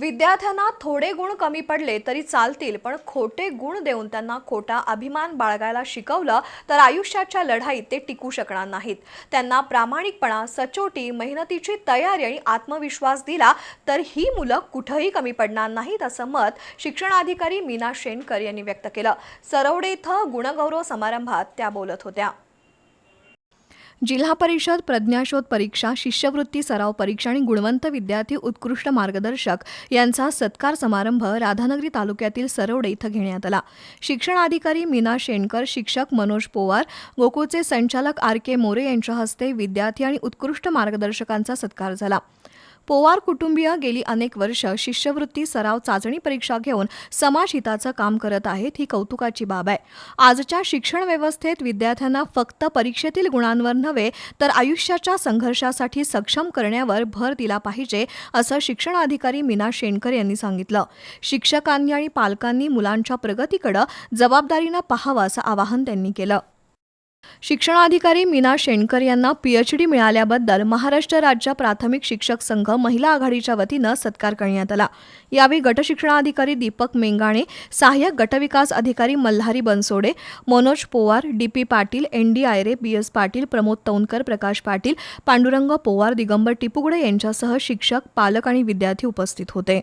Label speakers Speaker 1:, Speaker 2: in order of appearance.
Speaker 1: विद्यार्थ्यांना थोडे गुण कमी पडले तरी चालतील पण खोटे गुण देऊन त्यांना खोटा अभिमान बाळगायला शिकवलं तर आयुष्याच्या लढाईत ते टिकू शकणार नाहीत. त्यांना प्रामाणिकपणा सचोटी मेहनतीची तयारी आणि आत्मविश्वास दिला तर ही मुलं कुठंही कमी पडणार नाहीत असं मत शिक्षणाधिकारी मीना शेणकर यांनी व्यक्त केलं. सरवडे इथं गुणगौरव समारंभात त्या बोलत होत्या. जिल्हा परिषद प्रज्ञाशोध परीक्षा शिष्यवृत्ती सराव परीक्षा आणि गुणवंत विद्यार्थी उत्कृष्ट मार्गदर्शक यांचा सत्कार समारंभ राधानगरी तालुक्यातील सरवडे इथं घेण्यात आला. शिक्षणाधिकारी मीना शेणकर शिक्षक मनोज पोवार गोकुळचे संचालक आर के मोरे यांच्या हस्ते विद्यार्थी आणि उत्कृष्ट मार्गदर्शकांचा सत्कार झाला. पोवार कुटुंबीय गेली अनेक वर्ष शिष्यवृत्ती सराव चाचणी परीक्षा घेऊन समाजहिताचं काम करत आहेत ही कौतुकाची बाब आहे. आजच्या शिक्षण व्यवस्थेत विद्यार्थ्यांना फक्त परीक्षेतील गुणांवर नव्हे तर आयुष्याच्या संघर्षासाठी सक्षम करण्यावर भर दिला पाहिजे असं शिक्षणाधिकारी मीना शेणकर यांनी सांगितलं. शिक्षकांनी आणि पालकांनी मुलांच्या प्रगतीकडे जबाबदारीनं पाहावं असं आवाहन त्यांनी केलं. शिक्षणाधिकारी मीना शेणकर यांना पीएचडी मिळाल्याबद्दल महाराष्ट्र राज्य प्राथमिक शिक्षक संघ महिला आघाडीच्या वतीनं सत्कार करण्यात आला. यावेळी गटशिक्षणाधिकारी दीपक मेंगाणे सहाय्यक गटविकास अधिकारी Malhari Bansode Manoj Powar D P Patil N D Ayare B S Patil Pramod Taunkar Prakash Patil Pandurang Powar Digambar Tipugade यांच्यासह शिक्षक पालक आणि विद्यार्थी उपस्थित होते.